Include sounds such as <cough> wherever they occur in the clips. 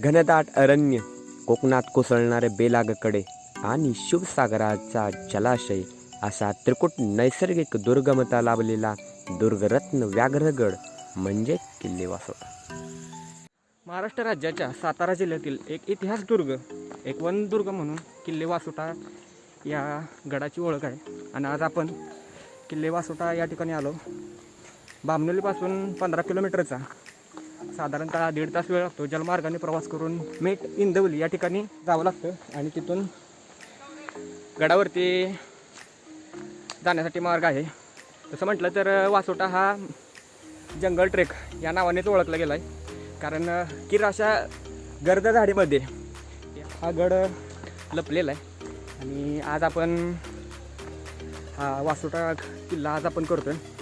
घनदाट अरण्य कोकणात कोसळणारे बेलागकडे आणि शिवसागराचा जलाशय असा त्रिकुट नैसर्गिक दुर्गमता लाभलेला दुर्गरत्न व्याघ्रगड म्हणजे किल्ले वासोटा महाराष्ट्र राज्याच्या सातारा जिल्ह्यातील एक इतिहास दुर्ग एक वनदुर्ग म्हणून किल्ले वासोटा या गडाची ओळख आहे. आणि आज आपण किल्ले वासोटा या ठिकाणी आलो. बामनोलीपासून पंधरा किलोमीटरचा साधारणतः दीड तास वेळ लागतो. जलमार्गाने प्रवास करून मेट इंदवली या ठिकाणी जावं लागतं. आणि तिथून गडावरती जाण्यासाठी मार्ग आहे. तसं म्हटलं तर वासोटा हा जंगल ट्रेक या नावानेच ओळखला गेला आहे कारण किर अशा गर्द झाडीमध्ये हा गड लपलेला आहे. आणि आज आपण हा वासोटा किल्ला आज आपण करतो आहे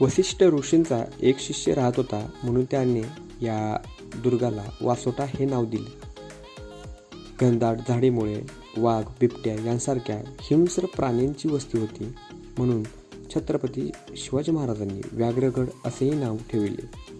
वसिष्ठ ऋषींचा एक शिष्य राहत होता म्हणून त्याने या दुर्गाला वासोटा हे नाव दिले. घनदाट झाडीमुळे वाघ बिबट्या यांसारख्या हिंस्र प्राण्यांची वस्ती होती म्हणून छत्रपती शिवाजी महाराजांनी व्याघ्रगड असेही नाव ठेवले.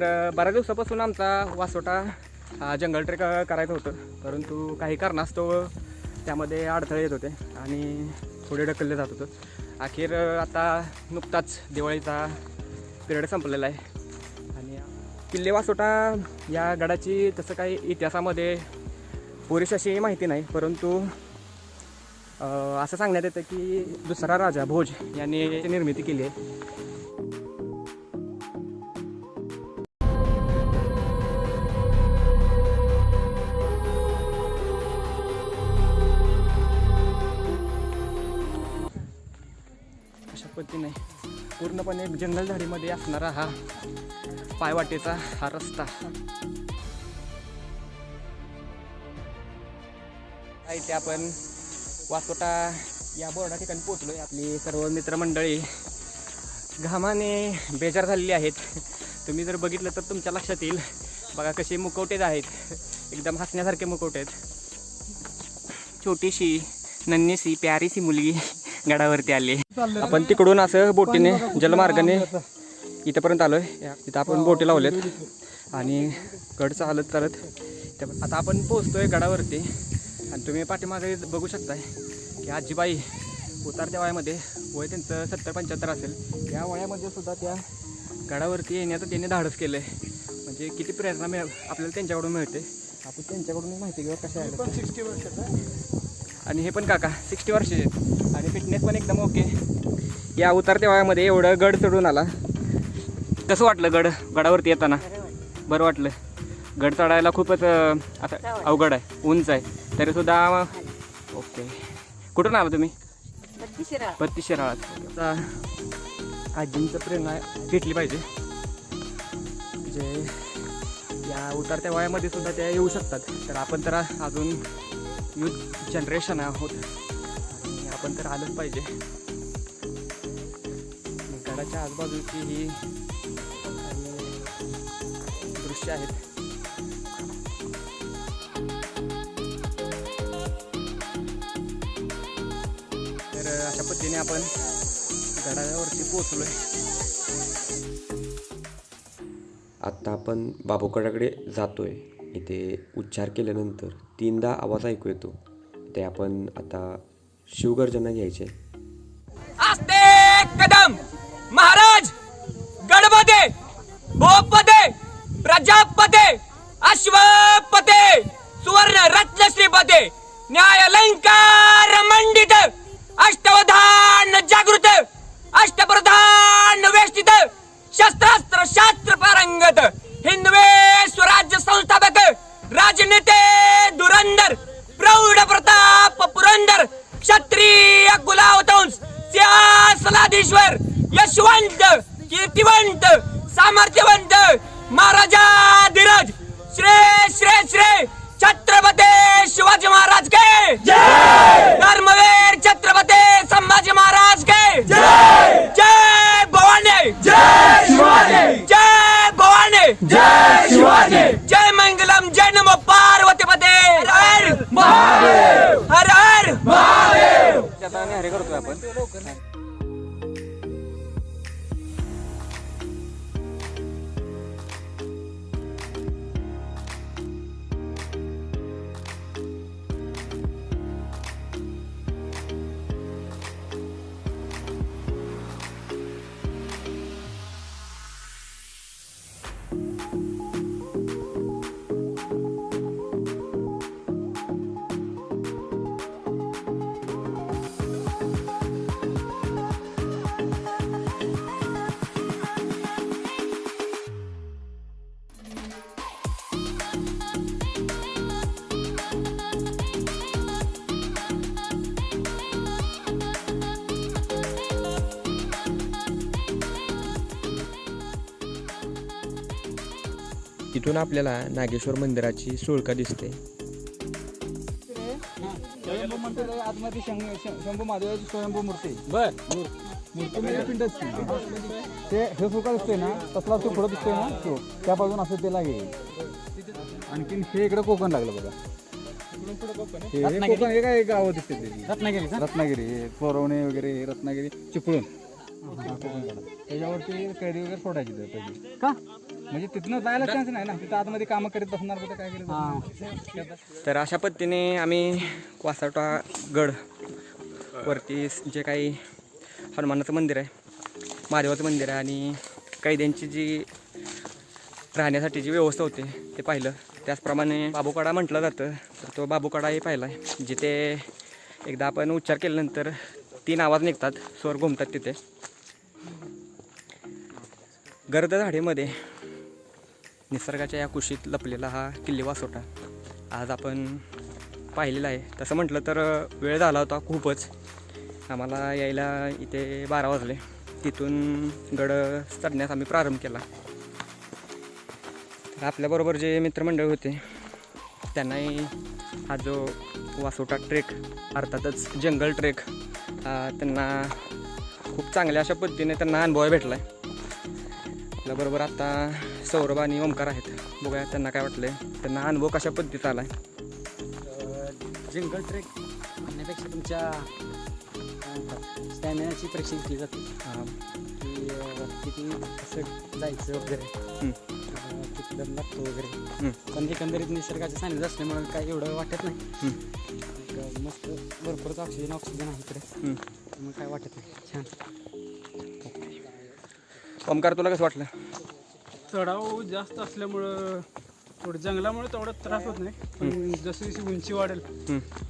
तर बऱ्याच दिवसापासून आमचा वासोटा हा जंगल ट्रेक करायचं होतं. परंतु काही कारणास्तव त्यामध्ये अडथळे येत होते आणि पुढे ढकलले जात होतं. अखेर आता नुकताच दिवाळीचा पिरियड संपलेला आहे. आणि किल्ले वासोटा या गडाची तसं काही इतिहासामध्ये पुरेशी अशी माहिती नाही परंतु असं सांगण्यात येतं की दुसरा राजा भोज यांनी निर्मिती केली आहे. पूर्णपणे जंगल झाडीमध्ये असणारा हा पायवाटेचा हा रस्ता. इथे आपण वासोटा या बोर्डा ठिकाणी पोचलो आहे आपली सर्व मित्रमंडळी घामाने बेजार झालेली आहेत. तुम्ही जर बघितलं तर तुमच्या लक्षात येईल. बघा कसे मुकवटेच आहेत. एकदम हसण्यासारखे मुकवटे आहेत छोटीशी नन्हीशी प्यारीशी मुलगी. गडावरती आली. आपण तिकडून असं बोटीने जलमार्गाने इथंपर्यंत आलोय. तिथं आपण बोटी लावलेत. आणि गड चालत चालत आता आपण पोहोचतोय गडावरती. आणि तुम्ही पाठीमागे बघू शकताय की आजीबाई उतारत्या वयामध्ये वय त्यांचं सत्तर पंच्याहत्तर असेल. या वयामध्ये सुद्धा त्या गडावरती येण्याचं त्यांनी धाडस केलं आहे म्हणजे किती प्रेरणा मिळ आपल्याला त्यांच्याकडून मिळते. आपण त्यांच्याकडून माहिती घेऊ कशा आहे. सिक्स्टी वर्षाचा आणि हे पण काका सिक्स्टी वर्षाचे आहेत. आणि फिटनेस पण एकदम ओके या उतरत्या वयामध्ये एवढं गड चढून आला. कसं वाटलं गड? गडावरती येताना? बरं वाटलं. गड चढायला खूपच आता अवघड आहे. उंच आहे. तरीसुद्धा ओके कुठून आला तुम्ही? बत्तीस शिराळात आता आजींचं प्रेरणा घेतली पाहिजे. म्हणजे या उतरत्या वयामध्ये सुद्धा त्या येऊ शकतात. तर आपण तर अजून यूथ जनरेशन आहोत. आणि आपण तर आलंच पाहिजे. गडाच्या आजूबाजूची ही दृश्य आहेत. तर अशा पद्धतीने आपण गडावरती पोहोचलोय. आत्ता आपण बाबूकडाकडे जातोय. इथे उच्चार केल्यानंतर तीनदा आवाज ऐकू येतो. ते आपण आता शिवगर्जना घ्यायचे. आस्ते कदम! महाराज गणपते भोपते प्रजापते अश्वपते सुवर्ण रत्न श्रीपते न्याय अलंकार मंडित अष्टवधान जागृत अष्टप्रधान वेष्टित शस्त्रास्त्र शास्त्र पारंगत हिंदवे स्वराज्य संस्थापक राजनेते धुरंधर प्रौढ प्रताप पुरंदर क्षत्रिय कुलावतंस सिंहासनाधीश्वर यशवंत कीर्तिवंत सामर्थ्यवंत महाराजा आपण. इथून आपल्याला नागेश्वर मंदिराची सुळका दिसते स्वयंभू मंदिर आहे, आतमध्ये शं- शं- शंभू महादेवाची स्वयंभू मूर्ती बर मूर्ती म्हणजे पिंडच की. ते हे दिसतोय ना तसला तो पुढं दिसतोय ना तो त्या बाजून असं हे आणखीन हे इकडे कोकण लागलं बघा हे हे कोकण हे काय गावं दिसते रत्नागिरी रत्नागिरी हे पोरवणे वगैरे हे रत्नागिरी चिपळूण त्याच्यावरती कैरी वगैरे ते पहिली का म्हणजे तिथनं जायला चान्स नाही ना? तिथं आतमध्ये कामं करीत बसणार कुठं काय तर अशा पद्धतीने आम्ही वासाटा गड वरती जे काही हनुमानाचं मंदिर आहे महादेवाचं मंदिर आहे आणि कैद्यांची जी राहण्यासाठी जी व्यवस्था होती ते पाहिलं. त्याचप्रमाणे बाबूकडा म्हटलं जातं तर तो बाबूकडाही पाहिला आहे जिथे एकदा आपण उच्चार केल्यानंतर तीन आवाज निघतात स्वर घुमतात तिथे. गर्द झाडीमध्ये निसर्गाच्या या कुशीत लपलेला हा किल्ले वासोटा आज आपण पाहिलेला आहे. तसं म्हटलं तर वेळ झाला होता खूपच. आम्हाला यायला इथे बारा वाजले. तिथून गड चढण्यास आम्ही प्रारंभ केला. तर आपल्याबरोबर जे मित्रमंडळ होते त्यांनाही हा जो वासोटा ट्रेक अर्थातच जंगल ट्रेक त्यांना खूप चांगल्या अशा पद्धतीने त्यांना अनुभव भेटला आहे आपल्याबरोबर आता सौरभ आणि ओमकार आहेत. बघूया त्यांना काय वाटलंय. त्यांना अनुभव कशा पद्धतीचा आला जंगल ट्रेक म्हणण्यापेक्षा तुमच्या स्टॅमिनाची परीक्षा घेतली जाते. की किती कसं जायचं वगैरे किती दम लागतो वगैरे. पण एकंदरीत निसर्गाच्या सानिध्यात असल्यामुळे काय एवढं वाटत नाही. मस्त भरपूरच ऑक्सिजन ऑक्सिजन आहे इकडे. मग काय वाटत नाही. छान. ओमकार तुला कसं वाटलं? चढाव जास्त असल्यामुळं थोडं जंगलामुळे तेवढा त्रास होत नाही. पण जशी जशी उंची वाढेल.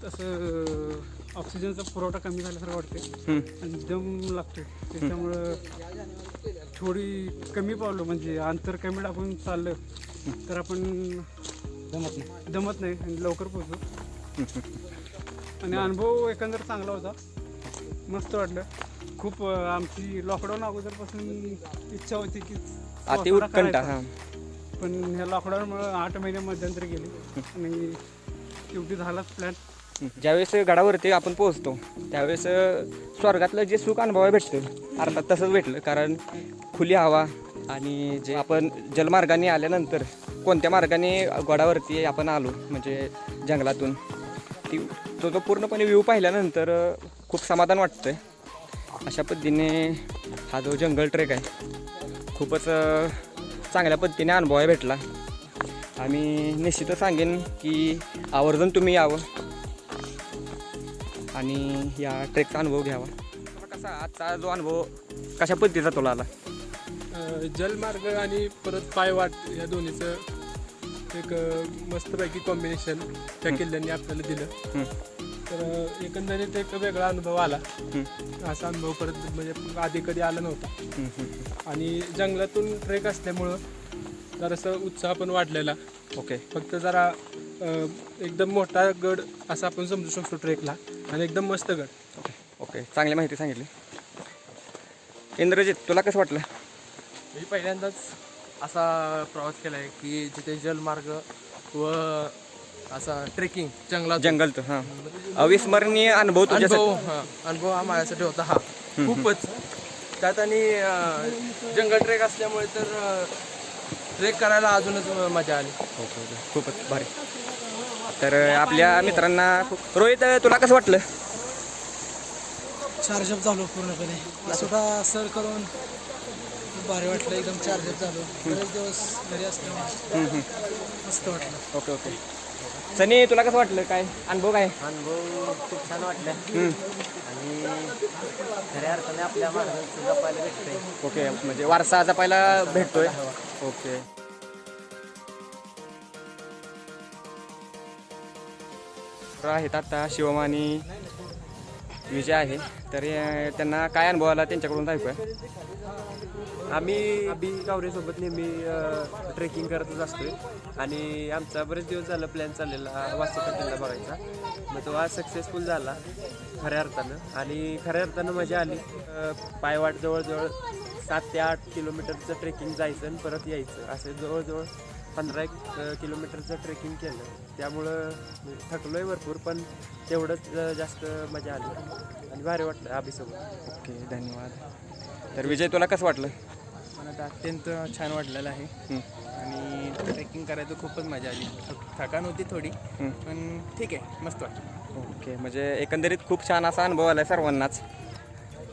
तसं ऑक्सिजनचा पुरवठा कमी झाल्यासारखं वाटते. आणि दम लागते त्याच्यामुळं थोडी कमी पावलो म्हणजे अंतर कमी टाकून चाललं तर आपण जमत नाही. दमत नाही आणि लवकर पोचू <laughs> आणि अनुभव एकंदर चांगला होता. मस्त वाटलं. खूप आमची लॉकडाऊन अगोदरपासून इच्छा होती की अति उत्कंठा करायचा. हां. पण ह्या लॉकडाऊनमुळे आठ महिने मध्यंतरी गेले. आणि शेवटी झालाच प्लॅन ज्यावेळेस गडावरती आपण पोहोचतो त्यावेळेस स्वर्गातलं जे सुख अनुभवायला भेटतं अर्थात तसंच भेटलं. कारण खुली हवा आणि जे आपण जलमार्गाने आल्यानंतर कोणत्या मार्गाने गडावरती आपण आलो म्हणजे जंगलातून ती तो तो पूर्णपणे व्ह्यू पाहिल्यानंतर खूप समाधान वाटतं अशा पद्धतीने हा जो जंगल ट्रेक आहे खूपच चांगल्या पद्धतीने अनुभवायला भेटला. आम्ही निश्चितच सांगेन की आवर्जून तुम्ही यावं. आणि या ट्रेकचा अनुभव घ्यावा. कसा आजचा जो अनुभव कशा पद्धतीचा तुला आला? जलमार्ग आणि परत पायवाट या दोन्हीचं एक मस्तपैकी कॉम्बिनेशन त्या किल्ल्यांनी आपल्याला दिलं. तर एकंदरीत एक वेगळा अनुभव आला. असा अनुभव परत म्हणजे आधी कधी आला नव्हता. आणि जंगलातून ट्रेक असल्यामुळं जरासं उत्साह पण वाढलेला. ओके. फक्त जरा एकदम मोठा गड असा आपण समजू शकतो ट्रेकला. आणि एकदम मस्त गड. Okay okay. चांगली माहिती सांगितली. इंद्रजित तुला कसं वाटलं? मी पहिल्यांदाच असा प्रवास केला आहे की जिथे जलमार्ग व असा ट्रेकिंग जंगलात जंगलचं हां. अविस्मरणीय अनुभव तुझ्यासाठी. अनुभव हा. अनुभव हा माझ्यासाठी होता हा. खूपच. त्यात आणि अं, जंगल ट्रेक असल्यामुळे तर ट्रेक करायला अजूनच मजा आली. ओके ओके खूपच भारी. तर आपल्या मित्रांना खूप रोहित तुला कसं वाटलं? चार्जअप झालो पूर्णपणे. स्वतः सर करून खूप भारी वाटलं एकदम चार्जअप झालो. बरेच दिवस घरी असल्यामुळे मस्त वाटलं. Okay okay. सनी तुला कसं वाटलं? काय अनुभव काय? अनुभव खूप छान वाटला. आणि खऱ्या अर्थाने आपल्या महाराजांचं जपायला भेटतंय. ओके म्हणजे वारसा जपायला भेटतोय. ओके. तर आहेत आता शिवम आणि विजय आहे. तर त्यांना काय अनुभव आला त्यांच्याकडून ऐकूया आम्ही बी गावरेसोबत नेहमी ट्रेकिंग करतच असतो आणि आमचा बरेच दिवस झाला प्लॅन चाललेला वासोटा किल्ला बघायचा. मग तो आज सक्सेसफुल झाला खऱ्या अर्थानं. आणि खऱ्या अर्थानं मजा आली. पायवाट जवळजवळ सात ते आठ किलोमीटरचं ट्रेकिंग जायचं आणि परत यायचं. असं जवळजवळ पंधरा एक किलोमीटरचं ट्रेकिंग केलं. त्यामुळं थकलोय भरपूर पण तेवढंच जास्त मजा आली. आणि भारी वाटलं अभिसोबत. ओके धन्यवाद. तर विजय तुला कसं वाटलं? मला तर अत्यंत छान वाटलेलं आहे. आणि ट्रेकिंग करायचं खूपच मजा आली. थक- थकान होती थोडी पण ठीक आहे मस्त वाटलं. ओके म्हणजे एकंदरीत खूप छान असा अनुभव आला सर्वांनाच.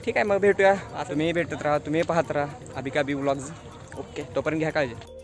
ठीक आहे मग भेटूया. आता तुम्ही भेटत राहा तुम्ही पाहत राहा. अभिका बी ब्लॉग्स ओके तोपर्यंत घ्या काळजी.